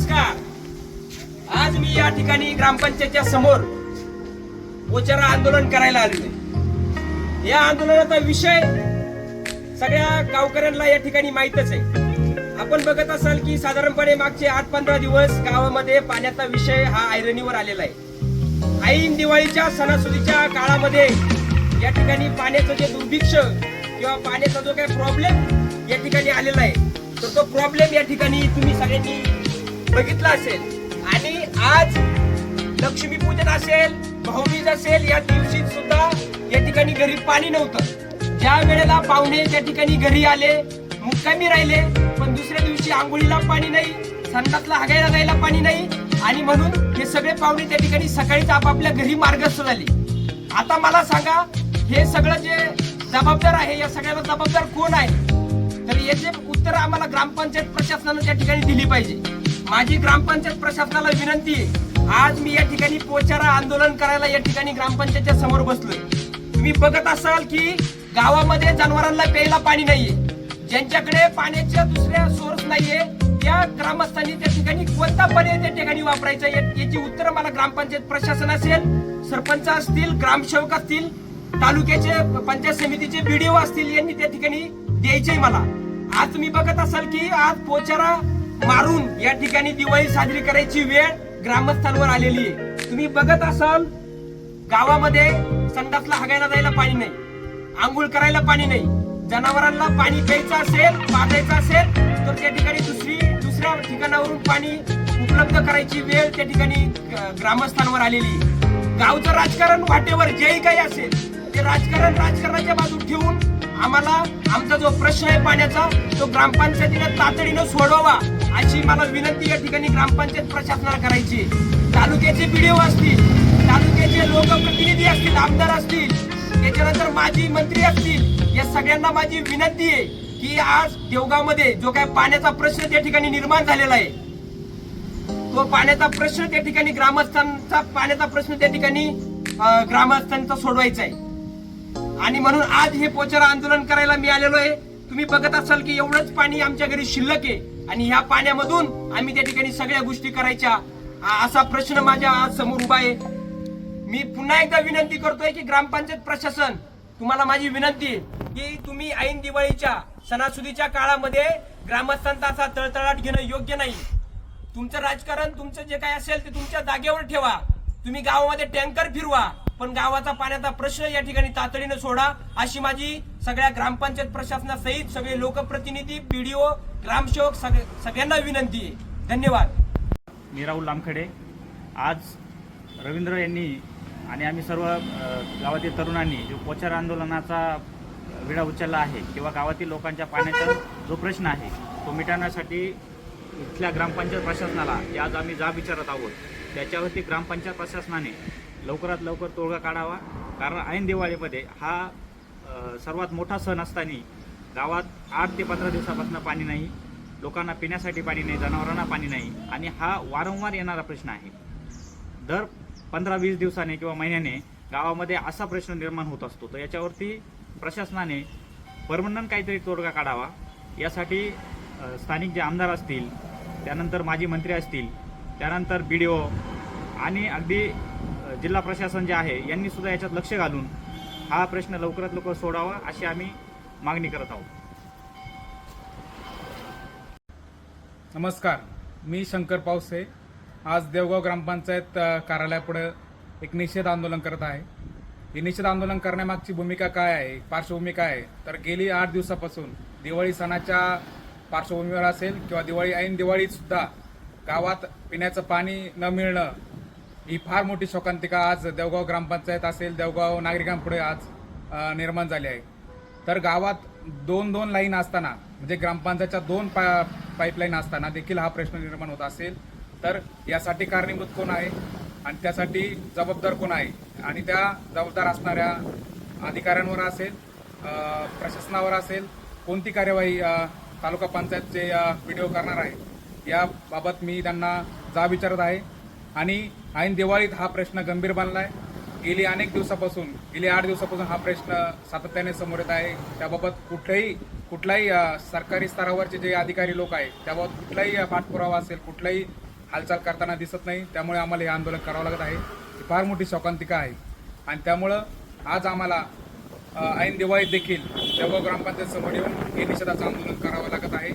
नमस्कार. आज मी या ठिकाणी ग्रामपंचायतच्या समोर पोचारा आंदोलन करायला आलेलो या आंदोलनाचा विषय सगळ्या गावकऱ्यांना या ठिकाणी माहीतच आहे. आपण बघत असाल की साधारणपणे मागचे आठ पंधरा दिवस गावामध्ये पाण्याचा विषय हा ऐरणीवर आलेला आहे. ऐन दिवाळीच्या सणासुदीच्या काळामध्ये या ठिकाणी पाण्याचं जे दुर्भिक्ष किंवा पाण्याचा जो काही प्रॉब्लेम या ठिकाणी आलेला आहे तर तो प्रॉब्लेम या ठिकाणी तुम्ही सगळ्यांनी बघितला असेल. आणि आज लक्ष्मीपूजन असेल भाऊबीज असेल या दिवशी सुद्धा या ठिकाणी घरी पाणी नव्हतं. ज्या वेळेला पाहुणे त्या ठिकाणी घरी आले मुक्कामी राहिले पण दुसऱ्या दिवशी आंघोळीला पाणी नाही संडासला हगायला जायला पाणी नाही आणि म्हणून हे सगळे पाहुणे त्या ठिकाणी सकाळीच आपापल्या घरी मार्गस्थ झाले. आता मला सांगा हे सगळं जे जबाबदार आहे या सगळ्याला जबाबदार कोण आहे? तर याचे उत्तर आम्हाला ग्रामपंचायत प्रशासनानं त्या ठिकाणी दिली पाहिजे. माझी ग्रामपंचायत प्रशासनाला विनंती आहे. आज मी या ठिकाणी पोचारा आंदोलन करायला या ठिकाणी ग्रामपंचायतच्या समोर बसलोय. तुम्ही बघत असाल की गावामध्ये जनावरांना प्यायला पाणी नाहीये. ज्यांच्याकडे पाण्याच्या दुसऱ्या सोर्स नाहीये त्या ग्रामस्थांनी त्या ठिकाणी कोणता पर्याय त्या ठिकाणी वापरायचा याची उत्तर मला ग्रामपंचायत प्रशासन असेल सरपंच असतील ग्रामसेवक असतील तालुक्याचे पंचायत समितीचे बीडीओ असतील यांनी त्या ठिकाणी द्यायचे मला. आज तुम्ही बघत असाल की आज पोचारा मारून या ठिकाणी दिवाळी साजरी करायची वेळ ग्रामस्थांवर आलेली आहे तुम्ही बघत असाल गावामध्ये संडासला हागायला जायला पाणी नाही आंघोळ करायला पाणी नाही जनावरांना पाणी प्यायचं असेल पाजायचं असेल तर त्या ठिकाणी दुसरी दुसऱ्या ठिकाणावरून पाणी उपलब्ध करायची वेळ त्या ठिकाणी ग्रामस्थांवर आलेली आहे. गावचं राजकारण वाटेवर जेही काही असेल ते राजकारण राजकारणाच्या बाजू ठेवून आम्हाला आमचा जो प्रश्न आहे पाण्याचा तो ग्रामपंचायतीने तातडीनं सोडवावा अशी मला विनंती या ठिकाणी ग्रामपंचायत प्रशासनाला करायची आहे. तालुक्याचे बीडीओ असतील तालुक्याचे लोकप्रतिनिधी असतील आमदार असतील त्याच्यानंतर माजी मंत्री असतील या सगळ्यांना माझी विनंती आहे की आज देवगावमध्ये जो काय पाण्याचा प्रश्न त्या ठिकाणी निर्माण झालेला आहे तो पाण्याचा प्रश्न त्या ठिकाणी ग्रामस्थांचा पाण्याचा प्रश्न त्या ठिकाणी ग्रामस्थांचा सोडवायचा आहे आणि म्हणून आज हे पोचर आंदोलन करायला मी आलेलो आहे. तुम्ही बघत असाल की एवढंच पाणी आमच्या घरी शिल्लक आहे. आणि ह्या पाण्यामधून आम्ही त्या ठिकाणी सगळ्या गोष्टी करायच्या. असा प्रश्न माझ्या आज समोर उभा आहे. मी पुन्हा एकदा विनंती करतोय की ग्रामपंचायत प्रशासन तुम्हाला माझी विनंती आहे की तुम्ही ऐन दिवाळीच्या सणासुदीच्या काळामध्ये ग्रामस्थांचा असा तळतळाट घेणं योग्य नाही. तुमचं राजकारण तुमचं जे काय असेल ते तुमच्या जागेवर ठेवा. तुम्ही गावामध्ये टँकर फिरवा. पण गावाचा पाण्याचा प्रश्न या ठिकाणी तातडीनं सोडा अशी माझी सगळ्या ग्रामपंचायत प्रशासनासहित सगळे लोकप्रतिनिधी पीडीओ ग्रामसेवक सगळे- सगळ्यांना विनंती आहे. धन्यवाद. मी राहुल लामखडे. आज रवींद्र यांनी आणि आम्ही सर्व गावातील तरुणांनी जो पोचार आंदोलनाचा विडा उचलला आहे किंवा गावातील लोकांच्या पाण्याचा जो प्रश्न आहे तो मिटवण्यासाठी इथल्या ग्रामपंचायत प्रशासनाला आज आम्ही जा विचारत आहोत त्याच्यावरती ग्रामपंचायत प्रशासनाने लवकरात लवकर तोडगा काढावा. कारण ऐन दिवाळीमध्ये हा सर्वात मोठा सण असताना गावात आठ ते पंधरा दिवसापासून पाणी नाही लोकांना पिण्यासाठी पाणी नाही जनावरांना पाणी नाही आणि हा वारंवार येणारा प्रश्न आहे. दर पंधरा वीस दिवसाने किंवा महिन्याने गावामध्ये असा प्रश्न निर्माण होत असतो. तर याच्यावरती प्रशासनाने परमनंट काहीतरी तोडगा काढावा. यासाठी स्थानिक जे आमदार असतील त्यानंतर माजी मंत्री असतील त्यानंतर बी डी ओ आणि अगदी जिल्हा प्रशासन जे आहे यांनी सुद्धा याच्यात लक्ष घालून हा प्रश्न लवकरात लवकर सोडावा अशी आम्ही मागणी करत आहोत. नमस्कार. मी शंकर पावसे. आज देवगाव ग्रामपंचायत कार्यालयापुढे एक निषेध आंदोलन करत आहे. हे निषेध आंदोलन करण्यामागची भूमिका काय आहे? पार्श्वभूमी काय आहे. तर गेली आठ दिवसापासून दिवाळी सणाच्या पार्श्वभूमीवर असेल किंवा दिवाळी ऐन दिवाळीतसुद्धा गावात पिण्याचं पाणी न मिळणं ही फार मोठी शोकांतिका आज देवगाव ग्रामपंचायत असेल देवगाव नागरिकांपुढे आज निर्माण झाली आहे. तर गावात दोन दोन लाईन असताना म्हणजे ग्रामपंचायतच्या दोन पा पाईपलाईन असताना देखील हा प्रश्न निर्माण होत असेल. तर यासाठी कारणीभूत कोण आहे? आणि त्यासाठी जबाबदार कोण आहे? आणि त्या जबाबदार असणाऱ्या अधिकाऱ्यांवर असेल प्रशासनावर असेल कोणती कार्यवाही तालुका पंचायतचे व्हिडिओ करणार आहे याबाबत मी त्यांना जा विचारत आहे. आणि ऐन दिवाळीत हा प्रश्न गंभीर बनला आहे गेली अनेक दिवसापासून गेली आठ दिवसापासून हा प्रश्न सातत्याने समोर येत आहे. त्याबाबत कुठेही कुठलाही सरकारी स्तरावरचे जे अधिकारी लोक आहेत त्याबाबत कुठलाही पाठपुरावा असेल कुठलाही हालचाल करताना दिसत नाही. त्यामुळे आम्हाला हे आंदोलन करावं लागत आहे. ही फार मोठी शोकांतिका आहे. आणि त्यामुळं आज आम्हाला ऐन दिवाळीत देखील देवगाव ग्रामपंचायत समोर येऊन हे निषेधाचं आंदोलन करावं लागत आहे.